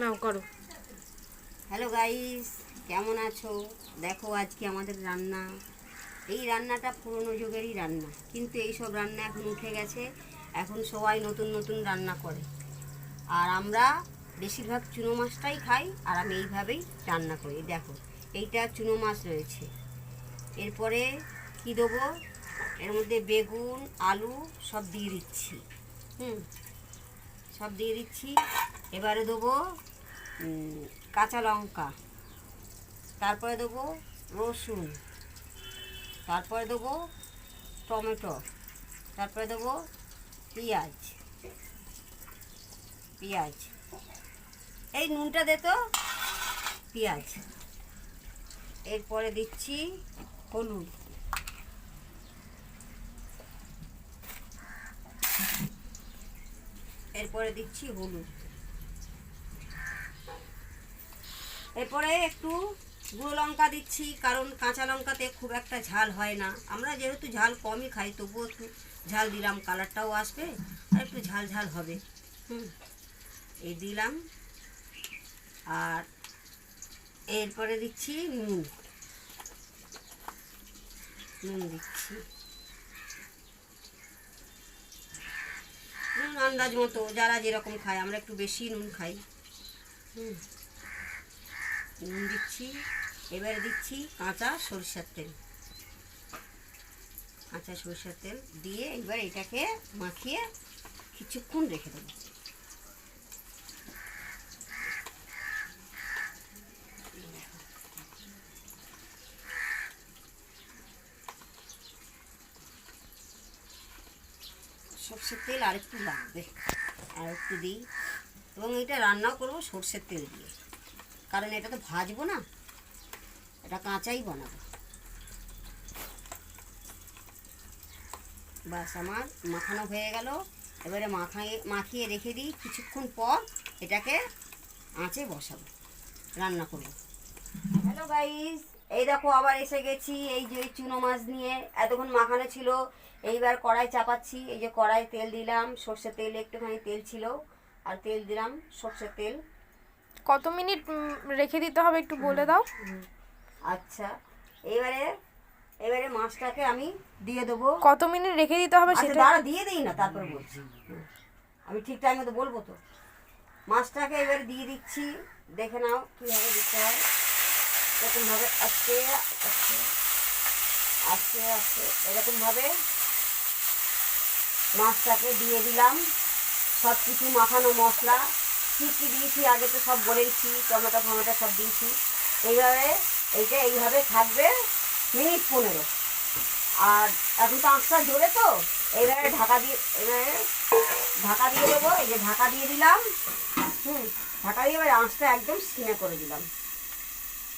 নাও, করো। Hello guys কেমন আছো? দেখো আজকে আমাদের রান্না। এই রান্নাটা পুরনো যুগেরই রান্না, কিন্তু এই সব রান্না এখন উঠে গেছে। এখন সবাই নতুন নতুন রান্না করে। আর আমরা বেশিরভাগ চুনো মাছটাই খাই, আর আমি এইভাবেই রান্না করি। দেখো, এইটা চুনো মাছ রয়েছে। এরপরে কি দেবো? এর মধ্যে বেগুন, আলু, সব দিয়ে দিচ্ছি। হুম, সব দিয়ে দিচ্ছি। এবারে দেবো কাঁচা লঙ্কা। তারপরে দেবো রসুন। তারপরে দেবো টমেটো। তারপরে দেবো পেঁয়াজ। পেঁয়াজ। এই নুনটা দে তো, পেঁয়াজ। এরপরে দিচ্ছি হলুদ। এরপরে দিচ্ছি হলুদ। এরপরে একটু গুঁড়ো লঙ্কা দিচ্ছি, কারণ কাঁচা লঙ্কাতে খুব একটা ঝাল হয় না। আমরা যেহেতু ঝাল কমই খাই, তবুও একটু ঝাল দিলাম, কালারটাও আসবে, আর একটু ঝাল ঝাল হবে। হুম, এই দিলাম। আর এরপরে দিচ্ছি নুন। নুন দিচ্ছি। নুন আন্দাজ মতো, যারা যেরকম খায়, আমরা একটু বেশি নুন খাই। হুম। নুন দিচ্ছি, এবারে দিচ্ছি কাঁচা সরষের তেল। কাঁচা সরষের তেল দিয়ে এবার এটাকে মাখিয়ে কিছুক্ষণ রেখে দেবো। সর্ষের তেল আরেকটু লাগবে আর একটু দিই। এবং এটা রান্নাও করব সর্ষের তেল দিয়ে। কারণ এটা তো ভাজবো না, এটা কাঁচাই বানাবো। বাস আমার মাখানো হয়ে গেল। এবারে মাখায়ে, মাখিয়ে রেখে দিই। কিছুক্ষণ পর এটাকে আঁচে বসাবো, রান্না করব। হ্যালো গাইস এই দেখো আবার এসে গেছি, এই যে চুনো মাছ নিয়ে। এতক্ষণ মাখানো ছিল, এইবার কড়াই চাপাচ্ছি। এই যে কড়াই তেল দিলাম, সর্ষের তেল একটুখানি তেল ছিল, আর তেল দিলাম সর্ষের তেল। কত মিনিট রেখে দিতে হবে একটু বলে দাও। আচ্ছা এবারে এবারে মাছটাকে আমি দিয়ে দেবো। কত মিনিট রেখে দিতে হবে আচ্ছা সেটা? দাঁড়া দিয়ে দিই না তারপর বলছি। আমি ঠিক টাইমে তো বলব তো। মাছটাকে এবারে দিয়ে দিচ্ছি। দেখে নাও কীভাবে দিতে হয়। এরকমভাবে আস্তে আস্তে আস্তে আস্তে এরকমভাবে মাছটাকে দিয়ে দিলাম। সব কিছু মাখানো মশলা। কী কী দিয়েছি, আগে তো সব বলে দিচ্ছি, টমেটো ফমেটো সব দিয়েছি। এইভাবে, এইটা এইভাবে থাকবে মিনিট পনেরো। আর এখন তো আঁচটা জোরে তো এবারে ঢাকা দিয়ে এবারে ঢাকা দিয়ে দেবো, এই যে ঢাকা দিয়ে দিলাম, হুম, ঢাকা দিয়ে এবারে আঁচটা একদম সিমে করে দিলাম।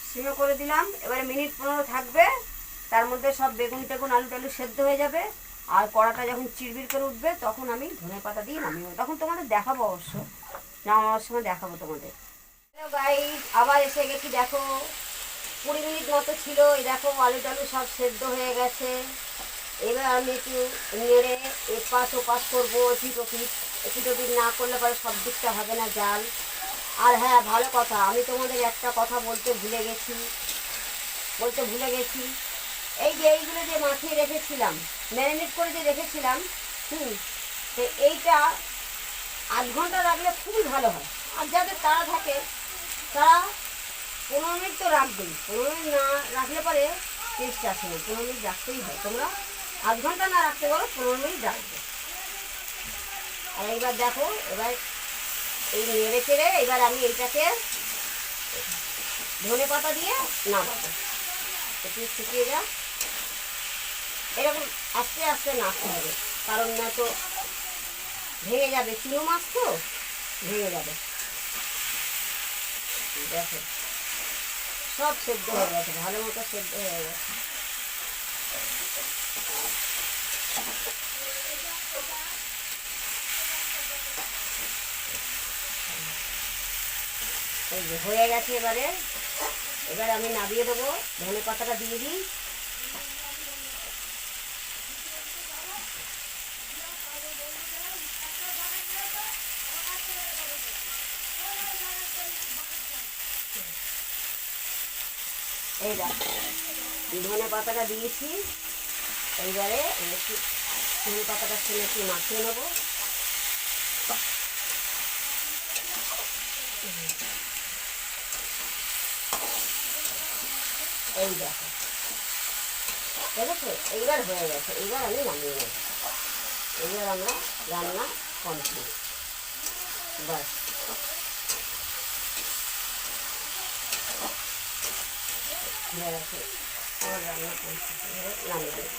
সিমে করে দিলাম, এবারে মিনিট পনেরো থাকবে, তার মধ্যে সব বেগুন টেগুন, আলু টালু সেদ্ধ হয়ে যাবে, আর কড়াটা যখন চিড়বিড় করে উঠবে, তখন আমি ধনে পাতা দিয়ে নামিয়ে তখন তোমাদের দেখাবো অবশ্য। নামানোর সময় দেখাবো তোমাদের। হ্যালো আবার এসে গেছি, দেখো, কুড়ি মিনিট মতো ছিল, এই দেখো, আলু টালু সব সেদ্ধ হয়ে গেছে। এবার আমি একটু নেড়ে এপাশ ওপাশ করব এপিট ওপিট না করলে পরে সব দিকটা হবে না জাল। আর হ্যাঁ ভালো কথা, আমি তোমাদের একটা কথা বলতে ভুলে গেছি, বলতে ভুলে গেছি। এই যে এইগুলো যে মাখিয়ে রেখেছিলাম ম্যারিনেট করে যে রেখেছিলাম, হুম, তো এইটা আধ ঘণ্টা রাখলে খুবই ভালো হয়। আর যাদের তারা থাকে, তারা পনেরো মিনিট তো রাখবেই। পনেরো মিনিট না রাখলে পরে টেস্ট আসে না পনেরো মিনিট রাখতেই হয়। তোমরা আধ ঘণ্টা না রাখতে পারো, পনেরো মিনিট রাখবে। আর এইবার দেখো, এবার এই নেড়ে চেড়ে এবার আমি এইটাকে ধনে পাতা দিয়ে নামাবো। একটু শুকিয়ে যা এরকম আস্তে আস্তে নাড়তে হবে। কারণ না তো ভেঙে যাবে চুনো মাছ তো? ভেঙে যাবে। দেখো। সব সেদ্ধ হয়ে গেছে, ভালো মতো সেদ্ধ হয়ে গেছে। যে হয়ে গেছে এবারে। এবার আমি নামিয়ে দেবো। ধনে পাতাটা দিয়ে দিই। এই দেখ, ধনে পাতাটা দিয়েছি। এইবারে একটু ধনে পাতাটা সঙ্গে একটু মাখিয়ে নেব। এই দেখো। দেখেছ? এইবার হয়ে গেছে। এইবার আমি নামিয়ে নেব। এইবার আমরা রান্না কমপ্লিট বাস হয়ে গেছে আমার রান্না কমপ্লিট নামিয়ে নেব